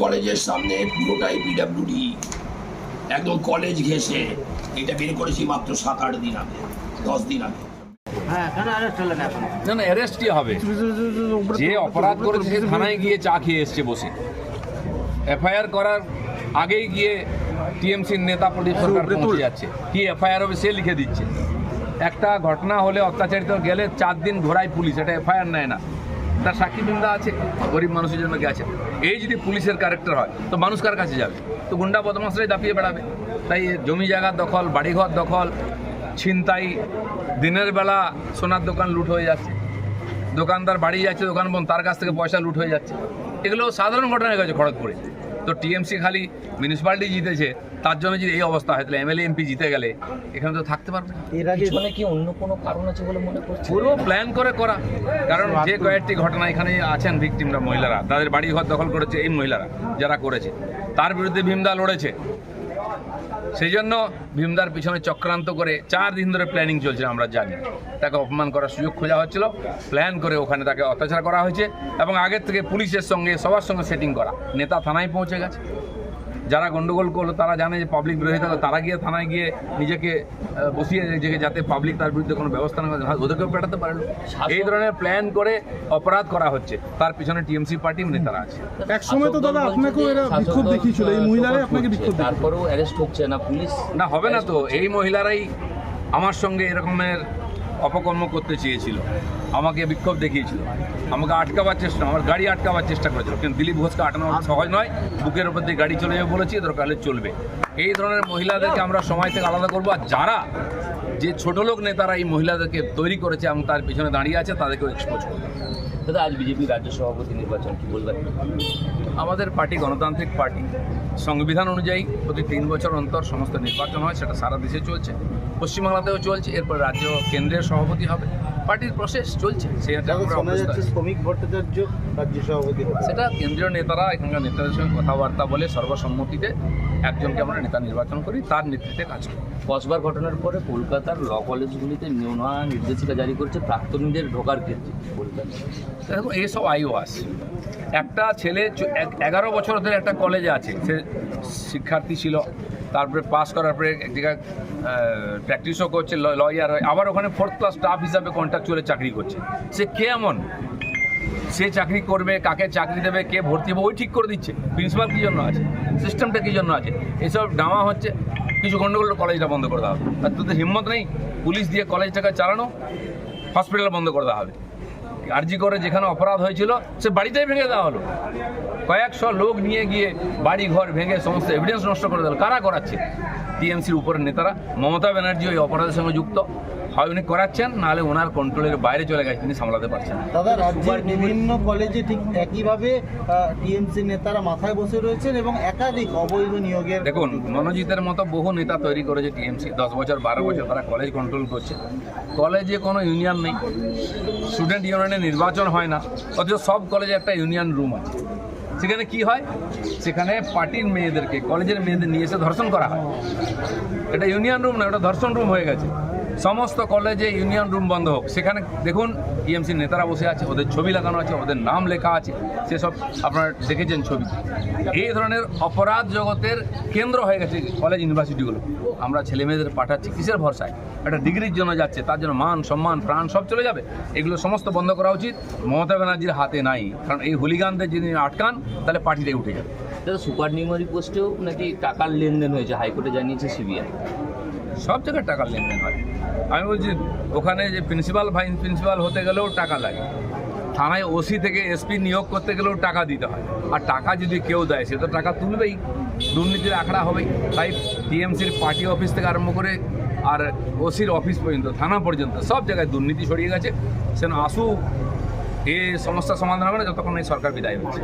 কলেজের সামনে পুরোটাই পিডাব্লিউডি একদম কলেজ ঘেসে এটা বের করেছি মাত্র সাত আট দিন আগে দশ দিন আগে। হ্যাঁ অ্যারেস্ট হলেন না না অ্যারেস্ট কি হবে? যে অপরাধ করেছে সে থানায় গিয়ে চা খেয়ে এসছে বসে। এফআইআর করার আগেই গিয়ে টিএমসির নেতা পুলিশ সরকার পৌঁছে যাচ্ছে। কি এফআইআর হবে সে লিখে দিচ্ছে। একটা ঘটনা হলে অত্যাচারিত গেলে চার দিন ঘোরায় পুলিশ এটা এফআইআর নেয় না। তার সাক্ষী বৃন্দা আছে, গরিব মানুষের জন্য গেছে। এই যদি পুলিশের ক্যারেক্টার হয়, তো মানুষ কার কাছে যাবে? তো গুন্ডা বদমাসরাই দাপিয়ে বেড়াবে। তাই জমি জায়গার দখল, বাড়িঘর দখল, ছিনতাই, দিনের বেলা সোনার দোকান লুট হয়ে যাচ্ছে। দোকানদার বাড়ি যাচ্ছে, দোকান বন্ধ, তার কাছ থেকে পয়সা লুট হয়ে যাচ্ছে। এগুলো সাধারণ ঘটনা গেছে খড়গপুরে। তো টিএমসি খালি মিউনিসিপ্যালিটি জিতেছে তার জন্য যদি এই অবস্থা হয় তাহলে এমএলএ এমপি জিতে গেলে এখানে তো থাকতে পারবে না। এর আগে পিছনে কি অন্য কোনো কারণ আছে বলে মনে করছেন? পুরো প্ল্যান করে করা। কারণ যে কয়েকটি ঘটনা এখানে আছেন ভিকটিমরা মহিলারা। তাদের বাড়ি ঘর দখল করেছে এই মহিলারা যারা করেছে। তার বিরুদ্ধে ভীমদা লড়েছে। সেই জন্য ভীমদার পিছনে চক্রান্ত করে চার দিন ধরে প্ল্যানিং চলছে আমরা জানি। তাকে অপমান করার সুযোগ খোঁজা হচ্ছিল প্ল্যান করে ওখানে তাকে অত্যাচার করা হয়েছে এবং আগের থেকে পুলিশের সঙ্গে, সবার সঙ্গে সেটিং করা। নেতা থানায় পৌঁছে গেছে। যারা গন্ডগোল করল তারা জানে যে পাবলিক বিরোধিতা করে, তারা গিয়ে থানায় গিয়ে নিজেকে বসিয়ে যে যাতে পাবলিক তার বিরুদ্ধে কোনো ব্যবস্থা না করে, ওদেরকেও পেটাতে পারল এই ধরনের প্ল্যান করে অপরাধ করা হচ্ছে। তার পিছনে টিএমসি পার্টি নেতারা আছে। এক সময় তো দাদা আপনাকেও এরা বিক্ষোভ দেখিয়েছিল। এই মহিলারাই আপনাকে বিক্ষোভ তারপরেও অ্যারেস্ট হচ্ছে না পুলিশ? না হবে না তো। এই মহিলারাই আমার সঙ্গে এরকমের অপকর্ম করতে চেয়েছিল। আমাকে বিক্ষোভ দেখিয়েছিল। আমাকে আটকাবার চেষ্টা আমার গাড়ি আটকাবার চেষ্টা করেছিল। কিন্তু দিলীপ ঘোষকে আটানো সহজ নয়। বুকের উপর দিয়ে গাড়ি চলে যাবে বলেছি দরকার হলে চলবে। এই ধরনের মহিলাদেরকে আমরা সময় থেকে আলাদা করব। আর যারা যে ছোট লোক নেতারা এই মহিলাদেরকে তৈরি করেছে এবং তার পিছনে দাঁড়িয়ে আছে তাদেরকেও এক্সপোজ করব। দাদা আজ বিজেপি রাজ্য সভাপতি নির্বাচন কি বলবেন? আমাদের পার্টি গণতান্ত্রিক পার্টি। সংবিধান অনুযায়ী প্রতি তিন বছর অন্তর সমস্ত নির্বাচন হয় সেটা সারা দেশে চলছে। পশ্চিমবাংলাতেও চলছে। এরপর রাজ্য কেন্দ্রের সভাপতি হবে। পার্টির প্রসেস চলছে। শ্রমিক ভট্টাচার্য রাজ্য সভাপতি সেটা কেন্দ্রীয় নেতারা এখানকার নেতাদের সঙ্গে কথাবার্তা বলে সর্বসম্মতিতে একজনকে আমরা নেতা নির্বাচন করি তার নেতৃত্বে কাজ করি। কসবার ঘটনার পরে কলকাতার ল কলেজগুলিতে নয়া নির্দেশিকা জারি করছে প্রাক্তনীদের ঢোকার ক্ষেত্রে দেখুন এইসব আইওয়াস একটা ছেলে এগারো বছর ধরে একটা কলেজে আছে। সে শিক্ষার্থী ছিল। তারপরে পাস করার পরে জায়গায় প্র্যাকটিসও করছে লয়ার হয়। আবার ওখানে ফোর্থ ক্লাস স্টাফ হিসাবে কন্ট্রাকচুয়ালে চাকরি করছে। সে কে এমন? সে চাকরি করবে, কাকে চাকরি দেবে, কে ভর্তি হবে, ওই ঠিক করে দিচ্ছে। প্রিন্সিপাল কী জন্য আছে? সিস্টেমটা কী জন্য আছে? এসব ডামা হচ্ছে। কিছু গণ্ডগোল কলেজটা বন্ধ করে দেওয়া হবে। আর তোদের হিম্মত নেই? পুলিশ দিয়ে কলেজটাকে চালানো হসপিটাল বন্ধ করে দেওয়া হবে। আরজি করে যেখানে অপরাধ হয়েছিল, সে বাড়িতেই ভেঙে দেওয়া হলো। কয়েকশো লোক নিয়ে গিয়ে বাড়ি ঘর ভেঙে সমস্ত এভিডেন্স নষ্ট করে দিল। কারা করাচ্ছে? টিএমসির উপরের নেতারা, মমতা ব্যানার্জি ওই অপরাধের সঙ্গে যুক্ত। হয় উনি করাচ্ছেন নাহলে ওনার কন্ট্রোলের বাইরে চলে গেছে তিনি সামলাতে পারছেন দাদা রাজ্যের বিভিন্ন কলেজে ঠিক একইভাবে টিএমসি নেতারা মাথায় বসে রয়েছেন এবং একাধিক অবৈধ নিয়োগের দেখুন মনোজিতের মতো বহু নেতা তৈরি করেছে টিএমসি দশ বছর বারো বছর তারা কলেজ কন্ট্রোল করছে। কলেজে কোনো ইউনিয়ন নেই। স্টুডেন্ট ইউনিয়নে নির্বাচন হয় না। অথচ সব কলেজে একটা ইউনিয়ন রুম আছে। সেখানে কি হয়? সেখানে পার্টির মেয়েদেরকে কলেজের মেয়েদের নিয়ে এসে ধর্ষণ করা হয়। এটা ইউনিয়ন রুম না ওটা ধর্ষণ রুম হয়ে গেছে। সমস্ত কলেজে ইউনিয়ন রুম বন্ধ হোক। সেখানে দেখুন টিএমসি নেতারা বসে আছে, ওদের ছবি লাগানো আছে, ওদের নাম লেখা আছে, সেসব আপনারা দেখেছেন ছবি। এই ধরনের অপরাধ জগতের কেন্দ্র হয়ে গেছে কলেজ ইউনিভার্সিটিগুলো আমরা ছেলে মেয়েদের পাঠাচ্ছি কিসের ভরসায়? একটা ডিগ্রির জন্য যাচ্ছে, তার জন্য মান, সম্মান, প্রাণ সব চলে যাবে। এগুলো সমস্ত বন্ধ করা উচিত। মমতা ব্যানার্জির হাতে নাই। কারণ এই হুলিগানদের যদি আটকান, তাহলে পার্টিটাই উঠে যাবে। সুপার নিউমারি পোস্টেও নাকি টাকার লেনদেন হয়েছে, হাইকোর্টে জানিয়েছে সিবিআই সব জায়গায় টাকার লেনদেন হয়। আমি বলছি, ওখানে যে প্রিন্সিপাল ভাইস প্রিন্সিপাল হতে গেলেও টাকা লাগে। থানায় ওসি থেকে এসপি নিয়োগ করতে গেলেও টাকা দিতে হয়। আর টাকা যদি কেউ দেয়, সে তো টাকা তুলবেই। দুর্নীতির আখড়া হবেই। তাই টিএমসির পার্টি অফিস থেকে আরম্ভ করে আর ওসির অফিস পর্যন্ত, থানা পর্যন্ত সব জায়গায় দুর্নীতি ছড়িয়ে গেছে। সেন আসুক এ সমস্যার সমাধান হবে না, যতক্ষণ এই সরকার বিদায় হচ্ছে।